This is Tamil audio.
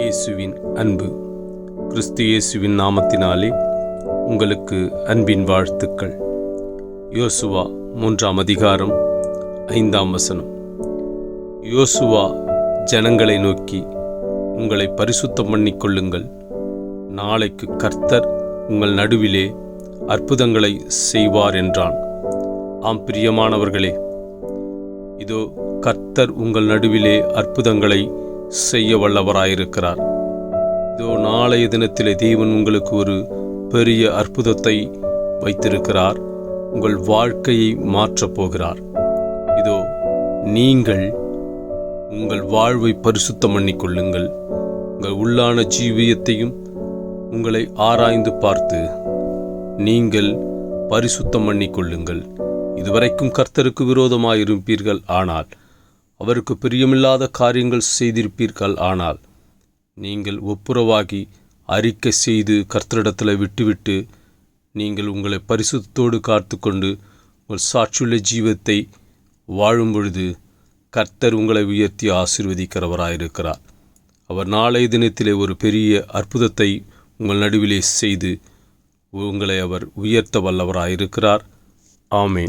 இயேசுவின் அன்பு. கிறிஸ்து இயேசுவின் நாமத்தினாலே உங்களுக்கு அன்பின் வாழ்த்துக்கள். யோசுவா மூன்றாம் அதிகாரம் ஐந்தாம் வசனம். யோசுவா ஜனங்களை நோக்கி உங்களை பரிசுத்தம் பண்ணிக்கொள்ளுங்கள் நாளைக்கு கர்த்தர் உங்கள் நடுவிலே அற்புதங்களை செய்வார் என்றான். ஆம் பிரியமானவர்களே இதோ கர்த்தர் உங்கள் நடுவிலே அற்புதங்களை செய்ய வல்லவராயிருக்கிறார். இதோ நாளைய தினத்திலே தேவன் உங்களுக்கு ஒரு பெரிய அற்புதத்தை வைத்திருக்கிறார். உங்கள் வாழ்க்கையை மாற்றப் போகிறார். இதோ நீங்கள் உங்கள் வாழ்வை பரிசுத்தம் பண்ணிக்கொள்ளுங்கள் உங்கள் உள்ளான ஜீவியத்தையும் உங்களை ஆராய்ந்து பார்த்து நீங்கள் பரிசுத்தம் பண்ணிக்கொள்ளுங்கள் இதுவரைக்கும் கர்த்தருக்கு விரோதமாயிருப்பீர்கள். ஆனால் அவருக்கு பிரியமில்லாத காரியங்கள் செய்திருப்பீர்கள். ஆனால் நீங்கள் ஒப்புரவாகி அறிக்கை செய்து கர்த்தரிடத்தில் விட்டுவிட்டு நீங்கள் உங்களை பரிசுத்தோடு காத்துக்கொண்டு உங்கள் சாட்சியுள்ள ஜீவத்தை வாழும் பொழுது கர்த்தர் உங்களை உயர்த்தி ஆசீர்வதிக்கிறவராயிருக்கிறார். அவர் நாளைய தினத்திலே ஒரு பெரிய அற்புதத்தை உங்கள் நடுவிலே செய்து உங்களை அவர் உயர்த்த வல்லவராயிருக்கிறார். ஆமேன்.